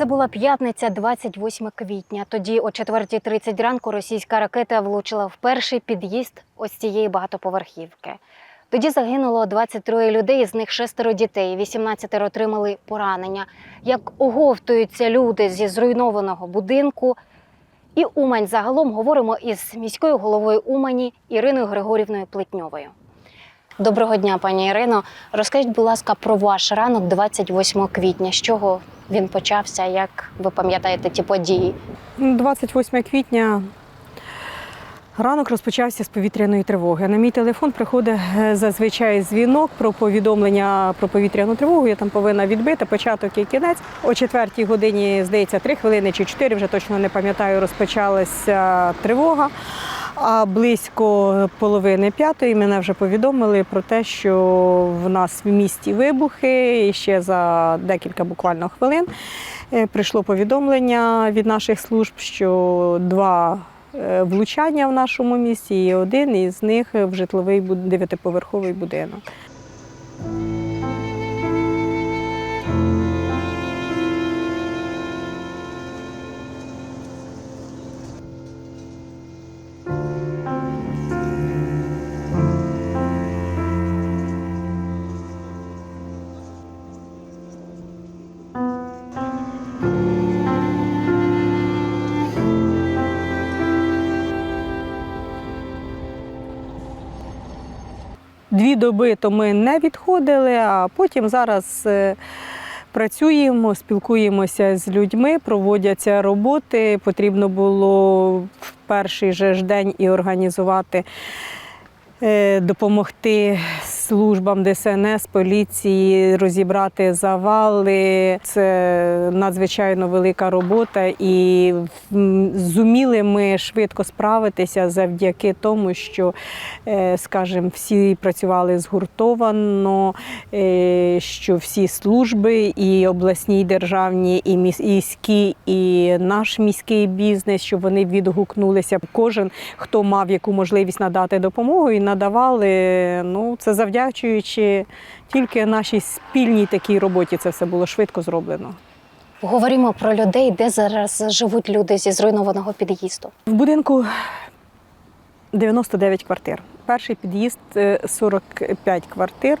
Це була п'ятниця, 28 квітня. Тоді о 4.30 ранку російська ракета влучила в перший під'їзд ось цієї багатоповерхівки. Тоді загинуло 23 людей, з них шестеро дітей, 18 отримали поранення. Як оговтуються люди зі зруйнованого будинку. І Умань загалом говоримо із міською головою Умані Іриною Григорівною Плетньовою. Доброго дня, пані Ірино. Розкажіть, будь ласка, про ваш ранок 28 квітня. З чого він почався? Як ви пам'ятаєте ті події? 28 квітня ранок розпочався з повітряної тривоги. На мій телефон приходить е, зазвичай дзвінок про повідомлення про повітряну тривогу. Я там повинна відбити початок і кінець. О четвертій годині, здається, три хвилини чи чотири, вже точно не пам'ятаю, розпочалася тривога. А близько половини п'ятої мене вже повідомили про те, що в нас в місті вибухи. І ще за декілька буквально хвилин е, прийшло повідомлення від наших служб, що два е, влучання в нашому місті, і один із них в житловий дев'ятиповерховий будинок. Дві доби то ми не відходили, а потім зараз е, працюємо, спілкуємося з людьми, проводяться роботи. Потрібно було в перший же ж день і організувати, допомогти допомогти службам ДСНС, поліції, розібрати завали. Це надзвичайно велика робота, і зуміли ми швидко справитися завдяки тому, що, е, скажімо, всі працювали згуртовано, е, що всі служби, і обласні, і державні, і міс- і міські, і наш міський бізнес, щоб вони відгукнулися. Кожен, хто мав яку можливість надати допомогу, і надавали. Ну, це завдячуючи тільки нашій спільній такій роботі. Це все було швидко зроблено. Говоримо про людей, де зараз живуть люди зі зруйнованого під'їзду. В будинку 99 квартир. Перший під'їзд е, 45 квартир.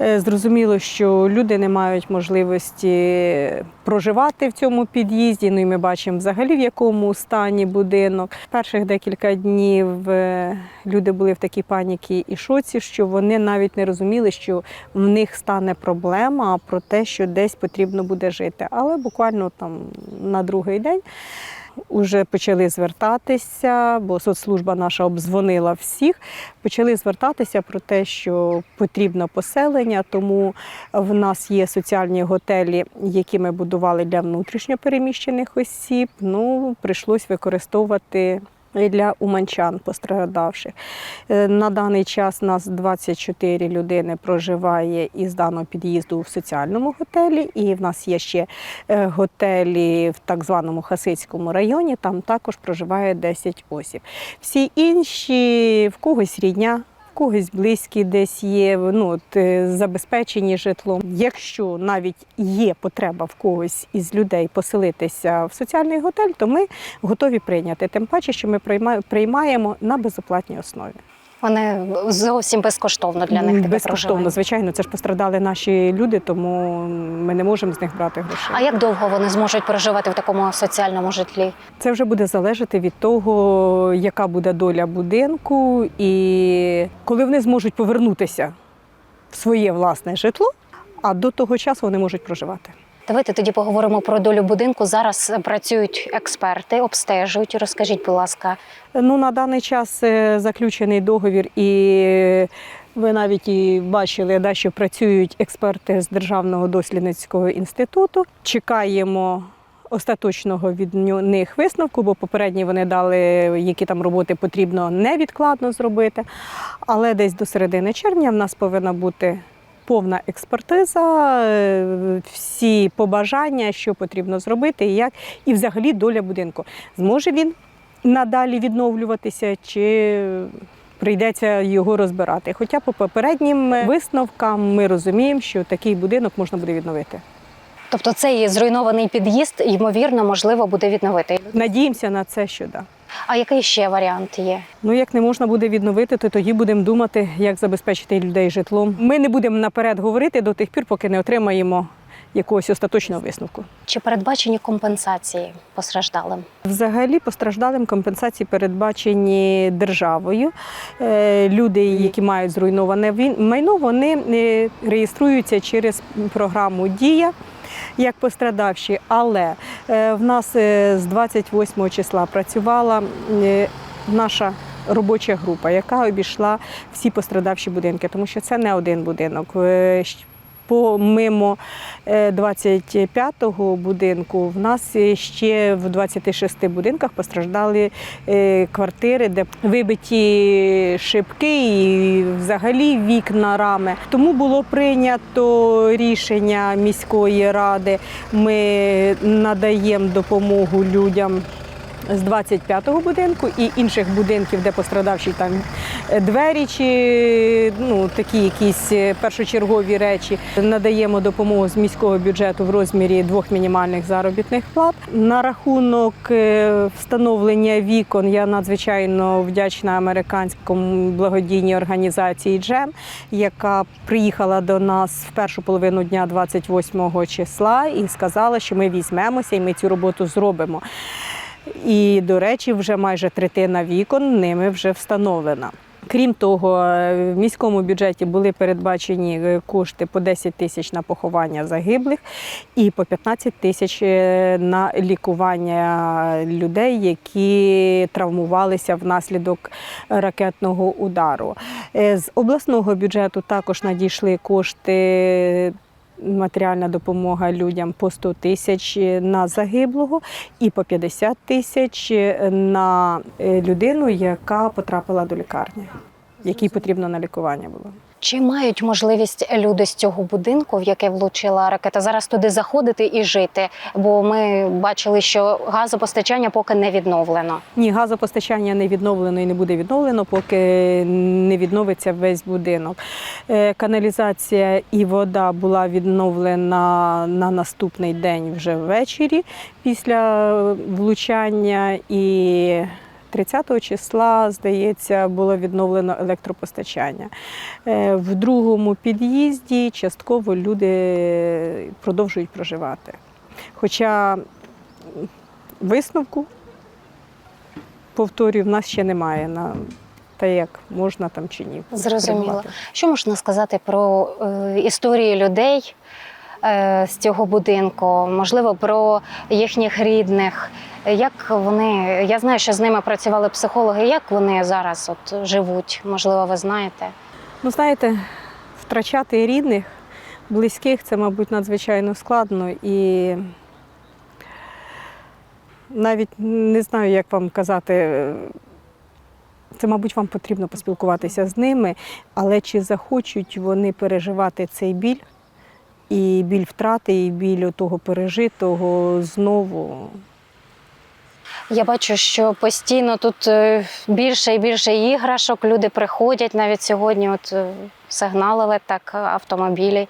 Е, Зрозуміло, що люди не мають можливості проживати в цьому під'їзді. Ну і ми бачимо взагалі в якому стані будинок. Перших декілька днів е, люди були в такій паніці і шоці, що вони навіть не розуміли, що в них стане проблема про те, що десь потрібно буде жити. Але буквально там на другий день Уже почали звертатися, бо соцслужба наша обдзвонила всіх. Почали звертатися про те, що потрібно поселення, тому в нас є соціальні готелі, які ми будували для внутрішньопереміщених осіб. Ну, прийшлось використовувати. Для уманчан постраждавших Е, на даний час нас 24 людини проживає із даного під'їзду в соціальному готелі, і в нас є ще е, готелі в так званому Хасидському районі. Там також проживає 10 осіб. Всі інші в когось рідня. Когось близькі десь є, ну от, е, забезпечені житлом. Якщо навіть є потреба в когось із людей поселитися в соціальний готель, то ми готові прийняти. Тим паче, що ми приймаємо на безоплатній основі. Вони зовсім безкоштовно для них таке Безкоштовно, проживання. звичайно, це ж пострадали наші люди, тому ми не можемо з них брати грошей. А як довго вони зможуть проживати в такому соціальному житлі? Це вже буде залежати від того, яка буде доля будинку, і коли вони зможуть повернутися в своє власне житло, а до того часу вони можуть проживати. Давайте тоді поговоримо про долю будинку. Зараз працюють експерти, обстежують. Розкажіть, будь ласка, Ну, на даний час е, заключений договір, і ви навіть і бачили, да, що працюють експерти з Державного дослідницького інституту. Чекаємо. Остаточного від них висновку, бо попередні вони дали, які там роботи потрібно невідкладно зробити. Але десь до середини червня в нас повинна бути повна експертиза, е, всі побажання, що потрібно зробити, і як, і взагалі доля будинку. Зможе він надалі відновлюватися, чи прийдеться його розбирати. Хоча по попереднім висновкам ми розуміємо, що такий будинок можна буде відновити. Тобто цей зруйнований під'їзд, ймовірно, можливо, буде відновити. Надіємося на це, що да. А який ще варіант є? Ну, як не можна буде відновити, то тоді будемо думати, як забезпечити людей житлом. Ми не будемо наперед говорити до тих пір, поки не отримаємо якогось остаточного висновку. Чи передбачені компенсації постраждалим? Взагалі постраждалим компенсації передбачені державою. Е, Люди, які мають зруйноване майно, вони е, реєструються через програму Дія. Як пострадавші, але е, в нас е, з 28 числа працювала е, наша робоча група, яка обійшла всі пострадавші будинки, тому що це не один будинок. Е, Помимо е, 25-го будинку, в нас е, ще в 26 будинках постраждали е, квартири, де вибиті шибки і взагалі вікна рами. Тому було прийнято рішення міської ради. Ми надаємо допомогу людям. З 25-го будинку і інших будинків, де пострадавші там е, двері чи ну, такі якісь е, першочергові речі. Надаємо допомогу з міського бюджету в розмірі двох мінімальних заробітних плат. На рахунок е, встановлення вікон я надзвичайно вдячна американському благодійній організації Джем, яка приїхала до нас в першу половину дня 28 числа і сказала, що ми візьмемося і ми цю роботу зробимо. І, до речі, вже майже третина вікон ними вже встановлена. Крім того, е, в міському бюджеті були передбачені е, кошти по 10 тисяч на поховання загиблих і по 15 тисяч е, на лікування людей, які травмувалися внаслідок ракетного удару. З обласного бюджету також надійшли кошти. Матеріальна допомога людям по 100 тисяч на загиблого і по 50 тисяч на е, людину, яка потрапила до лікарні, якій потрібно на лікування було. Чи мають можливість люди з цього будинку, в яке влучила ракета, зараз туди заходити і жити? Бо ми бачили, що газопостачання поки не відновлено. Ні, газопостачання не відновлено і не буде відновлено, поки не відновиться весь будинок. Е, Каналізація і вода була відновлена на наступний день вже ввечері після влучання. І 30 числа, здається, було відновлено електропостачання. Е, В другому під'їзді частково люди продовжують проживати. Хоча висновку повторюю, в нас ще немає на те, як можна там чи ні. Зрозуміло. придбати. Що можна сказати про е, історії людей е, з цього будинку? Можливо, про їхніх рідних. Як вони, я знаю, що з ними працювали психологи. Як вони зараз от живуть? Можливо, ви знаєте? Ну, знаєте, втрачати рідних, близьких це, мабуть, надзвичайно складно і навіть не знаю, як вам казати. Це, мабуть, вам потрібно поспілкуватися з ними, але чи захочуть вони переживати цей біль, і біль втрати, і біль того пережитого знову. Я бачу, що постійно тут е, більше і більше іграшок. Люди приходять навіть сьогодні. От е, сигналили так автомобілі.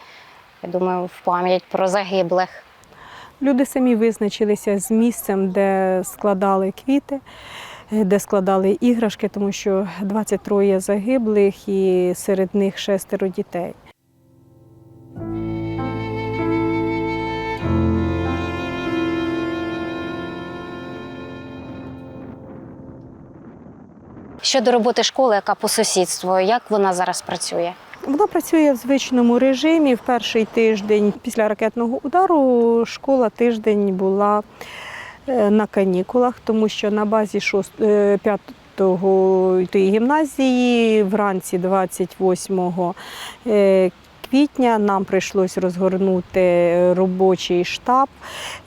Я думаю, в пам'ять про загиблих. Люди самі визначилися з місцем, де складали квіти, е, де складали іграшки, тому що 23 загиблих і серед них шестеро дітей. Щодо роботи школи, яка по сусідству, як вона зараз працює? Вона працює в звичному режимі. В перший тиждень після ракетного удару школа тиждень була е, на канікулах, тому що на базі 5-го гімназії вранці 28 е, квітня нам прийшлось розгорнути робочий штаб.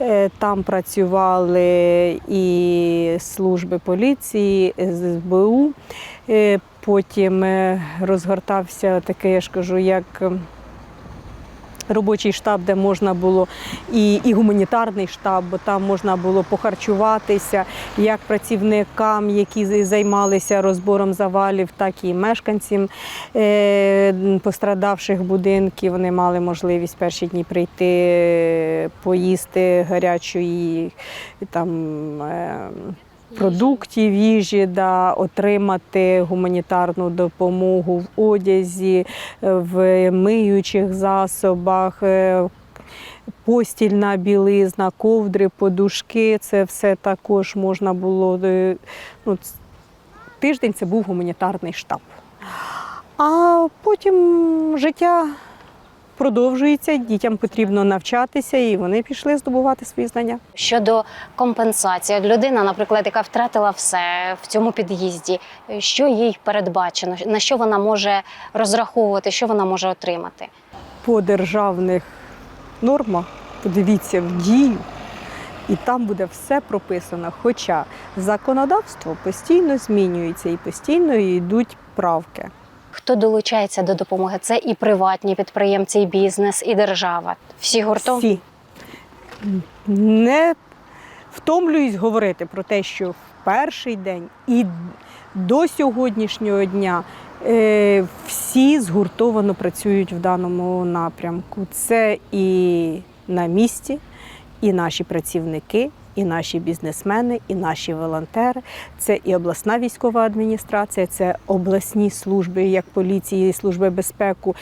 Е, Там працювали і служби поліції, СБУ. Е, Потім е, розгортався таке, я ж кажу, як робочий штаб, де можна було і, і гуманітарний штаб, бо там можна було похарчуватися як працівникам, які займалися розбором завалів, так і мешканцям е, пострадавших будинків. Вони мали можливість перші дні прийти, поїсти гарячої там. Продуктів, їжі, да, отримати гуманітарну допомогу в одязі, е, в миючих засобах, е, постільна білизна, ковдри, подушки. Це все також можна було. е, Ну, тиждень це був гуманітарний штаб. А потім життя продовжується, дітям потрібно навчатися, і вони пішли здобувати свої знання. Щодо компенсації, людина, наприклад, яка втратила все в цьому під'їзді, що їй передбачено, на що вона може розраховувати, що вона може отримати? по державних нормах, подивіться в дію, і там буде все прописано. Хоча законодавство постійно змінюється і постійно йдуть правки. Хто долучається до допомоги? Це і приватні підприємці, і бізнес, і держава. Всі гуртом. Всі. Не втомлююсь говорити про те, що в перший день і до сьогоднішнього дня е, всі згуртовано працюють в даному напрямку. Це і на місці, і наші працівники, і наші бізнесмени, і наші волонтери. Це і обласна військова адміністрація, це обласні служби, як поліції, служби безпеки,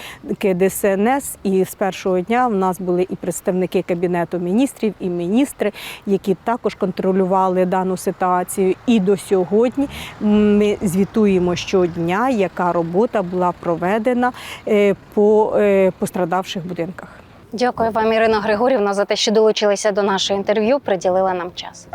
ДСНС. І з першого дня в нас були і представники кабінету міністрів, і міністри, які також контролювали дану ситуацію. І до сьогодні ми звітуємо щодня, яка робота була проведена е, по е, пострадавших будинках. Дякую вам, Ірина Григорівна, за те, що долучилися до нашого інтерв'ю, приділила нам час.